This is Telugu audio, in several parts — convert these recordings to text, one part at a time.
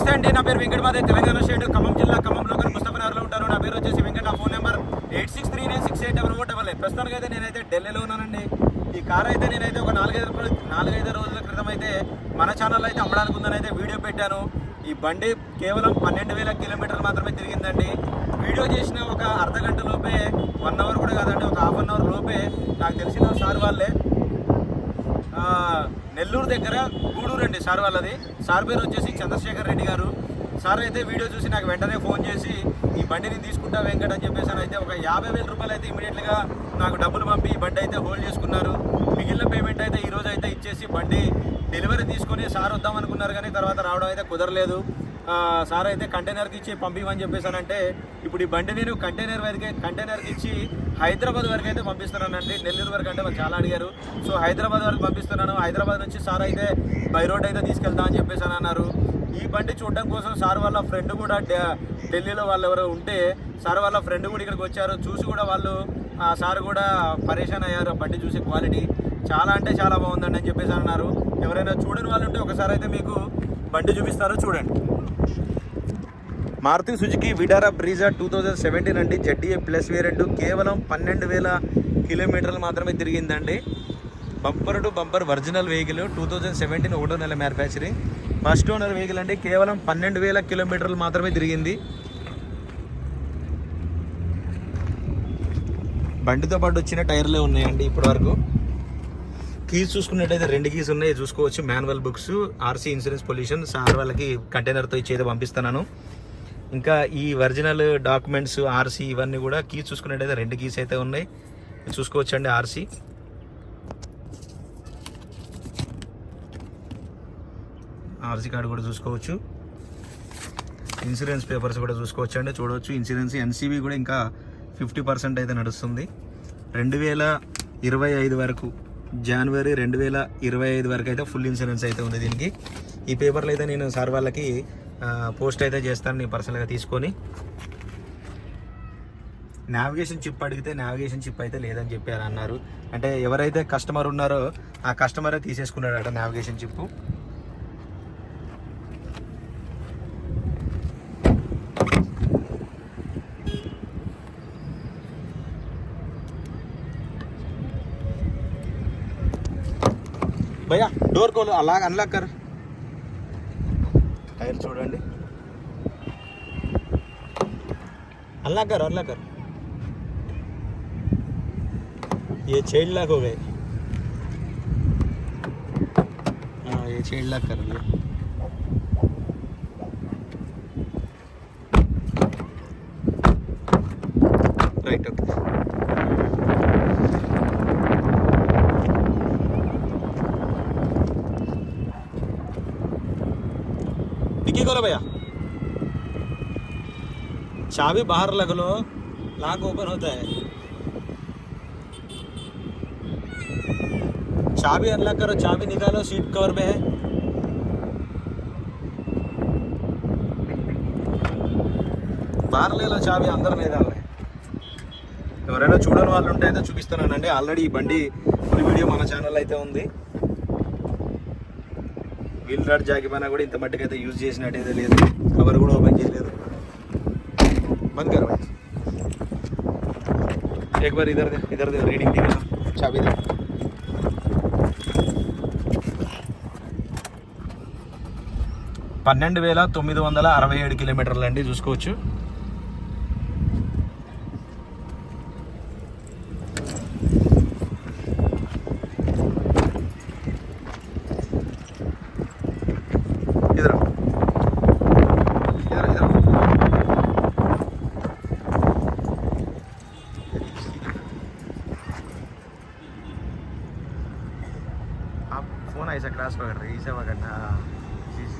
నమస్తే అండి. నా పేరు వెంకటమాదే తెలంగాణ స్టేట్ ఖమ్మం జిల్లా ఖమ్మంలో లోకల్ ముస్తఫనగర్లో ఉంటాను. నా పేరు వచ్చేసి Venkata. Phone number eight six three nine six eight double O double eight ప్రస్తుతానికి అయితే నేనైతే ఢిల్లీలో ఉన్నానండి. ఈ కార్ అయితే నేనైతే ఒక నాలుగైదు నాలుగైదు రోజుల క్రితం అయితే మన ఛానల్ అయితే అమ్మడానికి ఉందని అయితే వీడియో పెట్టాను. ఈ బండి కేవలం పన్నెండు వేల కిలోమీటర్లు మాత్రమే తిరిగిందండి. వీడియో చేసిన ఒక అర్ధ గంట లోపే వన్ అవర్ కూడా కాదండి ఒక హాఫ్ అన్ అవర్ లోపే నాకు తెలిసిన సార్ వాళ్ళే నెల్లూరు దగ్గర గూడూరు అండి సార్ వాళ్ళది. సార్ పేరు వచ్చేసి చంద్రశేఖర్ రెడ్డి గారు. సార్ అయితే వీడియో చూసి నాకు వెంటనే ఫోన్ చేసి ఈ బండిని తీసుకుంటా వెంకట్ అని చెప్పేసి అయితే ఒక యాభై వేల రూపాయలు అయితే ఇమీడియట్గా నాకు డబ్బులు పంపి ఈ బండి అయితే హోల్డ్ చేసుకున్నారు. మిగిలిన పేమెంట్ అయితే ఈ రోజు అయితే ఇచ్చేసి బండి డెలివరీ తీసుకొని సార్ వద్దాం అనుకున్నారు కానీ తర్వాత రావడం అయితే కుదరలేదు. సార్ అయితే కంటైనర్కి ఇచ్చి పంపిమని చెప్పేసానంటే ఇప్పుడు ఈ బండి నేను కంటైనర్ వరకే కంటైనర్కి ఇచ్చి హైదరాబాద్ వరకు అయితే పంపిస్తున్నానండి. నెల్లూరు వరకు అంటే వాళ్ళు చాలా అడిగారు. సో హైదరాబాద్ వరకు పంపిస్తున్నాను. హైదరాబాద్ నుంచి సార్ అయితే బై రోడ్ అయితే తీసుకెళ్తా అని చెప్పేసి అన్నారు. ఈ బండి చూడడం కోసం సార్ వాళ్ళ ఫ్రెండ్ కూడా ఢిల్లీలో వాళ్ళు ఎవరో ఉంటే సార్ వాళ్ళ ఫ్రెండ్ కూడా ఇక్కడికి వచ్చారు. చూసి కూడా వాళ్ళు ఆ సార్ కూడా పరేషాన్ అయ్యారు ఆ బండి చూసే క్వాలిటీ. చాలా అంటే చాలా బాగుందండి అని చెప్పేసి అన్నారు. ఎవరైనా చూడని వాళ్ళు ఉంటే ఒకసారి అయితే మీకు బండి చూపిస్తారో చూడండి. Maruti Suzuki Vitara Brezza two thousand seventeen అండి. జడ్డీఏ ప్లస్ వేరెంట్ కేవలం పన్నెండు వేల కిలోమీటర్లు మాత్రమే తిరిగిందండి. Bumper to bumper original vehicle two thousand seventeen ఒకటో నెల మ్యానుఫ్యాక్చరింగ్. ఫస్ట్ ఓనర్ వెహికల్ అండి. కేవలం పన్నెండు వేల కిలోమీటర్లు మాత్రమే తిరిగింది. బండితో పాటు వచ్చిన టైర్లే ఉన్నాయండి ఇప్పటివరకు. కీస్ చూసుకున్నట్టయితే రెండు కీస్ ఉన్నాయి. చూసుకోవచ్చు. Manual books RC insurance pollution sir వాళ్ళకి కంటైనర్తో ఇచ్చేది పంపిస్తున్నాను. ఇంకా ఈ ఒరిజినల్ డాక్యుమెంట్స్ ఆర్సీ ఇవన్నీ కూడా కీస్ చూసుకున్నట్టయితే రెండు కీస్ అయితే ఉన్నాయి. చూసుకోవచ్చు అండి ఆర్సీ. ఆర్సీ కార్డు కూడా చూసుకోవచ్చు. ఇన్సూరెన్స్ పేపర్స్ కూడా చూసుకోవచ్చు అండి చూడవచ్చు. ఇన్సూరెన్స్ ఎన్సీబీ కూడా ఇంకా ఫిఫ్టీ పర్సెంట్ అయితే నడుస్తుంది. రెండు వేల ఇరవై ఐదు వరకు జనవరి రెండు వేల ఇరవై ఐదు వరకు అయితే ఫుల్ ఇన్సూరెన్స్ అయితే ఉంది దీనికి. ఈ పేపర్లు అయితే నేను సార్ వాళ్ళకి పోస్ట్ అయితే చేస్తాను నేను పర్సనల్గా తీసుకొని. నావిగేషన్ చిప్ అడిగితే నావిగేషన్ చిప్ అయితే లేదని చెప్పారు అన్నారు. అంటే ఎవరైతే కస్టమర్ ఉన్నారో ఆ కస్టమరే తీసేసుకున్నాడట నావిగేషన్ చిప్పు. భయ్యా డోర్ కోలు అలాగ అన్లాక్ కర్ టైర్ చూడండి अल्लाह कर अल्लाह कर ये छेड़ लाख हो गए हाँ ये छेड़ लाख कर दिया खोलो भैया चाबी बाहर लग लो लॉक ओपन होता है चाबी अनलॉक करो चाबी निकालो सीट कवर पे है బార్ లేలో చాబీ అందరు లేదాలే ఎవరైనా చూడని వాళ్ళు ఉంటే అయితే చూపిస్తున్నానండి ఆల్రెడీ ఈ బండి ఫుల్ వీడియో మన ఛానల్ అయితే ఉంది వీల్ రాడ్ జాకిపోయినా కూడా ఇంత మట్టుకు అయితే యూజ్ చేసినట్టు అయితే లేదు కవర్ కూడా ఓపెన్ చేయలేదు बंद करो एक बार इधर दे इधर दे रीडिंग दिखा चाबी दे పన్నెండు వేల తొమ్మిది వందల అరవై ఏడు కిలోమీటర్లు అండి చూసుకోవచ్చు is across for Isa Vagana. This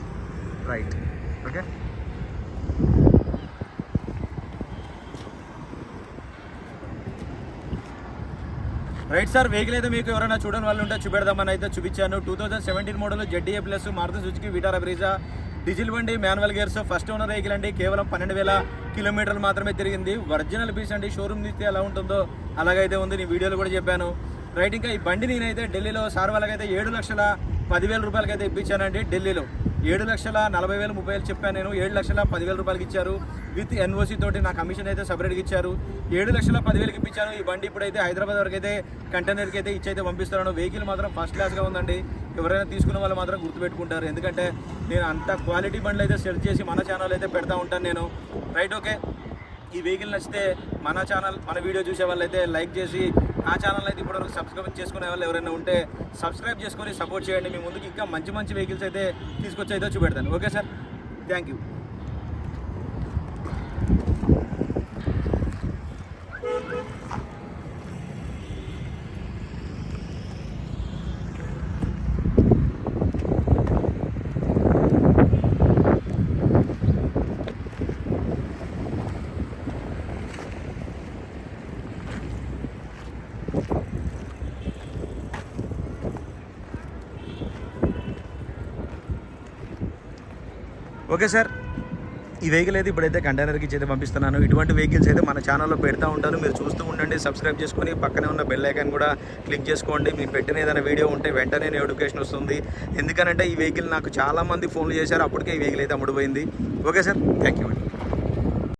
right. Okay? Right sir vehicle అయితే మీకు ఎవరైనా చూడని వాళ్ళు ఉంటే చూపెడదామని అయితే చూపించాను. Two thousand seventeen model ZDA plus Maruti Suzuki Vitara Brezza diesel బండి manual gears first owner vehicle అండి. కేవలం పన్నెండు వేల కిలోమీటర్లు మాత్రమే తిరిగింది. ఒరిజినల్ పీస్ అండి. షోరూమ్ తీస్తే ఎలా ఉంటుందో అలాగైతే ఉంది. నేను వీడియోలో కూడా చెప్పాను. రైట్ ఇంకా ఈ బండి నేనైతే ఢిల్లీలో సార్ వాళ్ళకైతే ఏడు లక్షల పదివేల రూపాయలకైతే ఇప్పించానండి ఢిల్లీలో. ఏడు లక్షల నలభై వేలు ముప్పై వేలు చెప్పాను నేను. ఏడు లక్షల పదివేల రూపాయలకి ఇచ్చారు. విత్ ఎన్ఓసి తోటి నా కమిషన్ అయితే సపరేట్గా ఇచ్చారు. ఏడు లక్షల పదివేలకి ఇప్పించాను. ఈ బండి ఇప్పుడైతే హైదరాబాద్ వరకు అయితే కంటైనర్కి అయితే ఇచ్చైతే పంపిస్తున్నాను. వెహికల్ మాత్రం ఫస్ట్ క్లాస్గా ఉందండి. ఎవరైనా తీసుకున్న వాళ్ళు మాత్రం గుర్తుపెట్టుకుంటారు. ఎందుకంటే నేను అంత క్వాలిటీ బండ్లు అయితే సెర్చ్ చేసి మన ఛానల్ అయితే పెడతా ఉంటాను నేను. Right okay. ఈ వెహికల్ నచ్చితే మన ఛానల్ మన వీడియో చూసే వాళ్ళైతే లైక్ చేసి నా ఛానల్ అయితే ఇప్పుడు సబ్స్క్రైబ్ చేసుకునే వాళ్ళు ఎవరైనా ఉంటే సబ్స్క్రైబ్ చేసుకొని సపోర్ట్ చేయండి. మీ ముందుకు ఇంకా మంచి మంచి వెహికల్స్ అయితే తీసుకొచ్చి అయితే చూపెడతాను. Okay sir thank you okay sir. ఈ వెహికల్ అయితే ఇప్పుడైతే కంటైనర్కి అయితే పంపిస్తున్నాను. ఇటువంటి వెహికల్స్ అయితే మన ఛానల్లో పెడతా ఉంటాను. మీరు చూస్తూ ఉండండి సబ్స్క్రైబ్ చేసుకొని పక్కనే ఉన్న బెల్ ఐకాన్ కూడా క్లిక్ చేసుకోండి. మీరు పెట్టిన ఏదైనా వీడియో ఉంటే వెంటనే నోటిఫికేషన్ వస్తుంది. ఎందుకనంటే ఈ వెహికల్ నాకు చాలామంది ఫోన్లు చేశారు. అప్పటికే ఈ వెహికల్ అయితే అమ్ముడుపోయింది. Okay sir. Thank you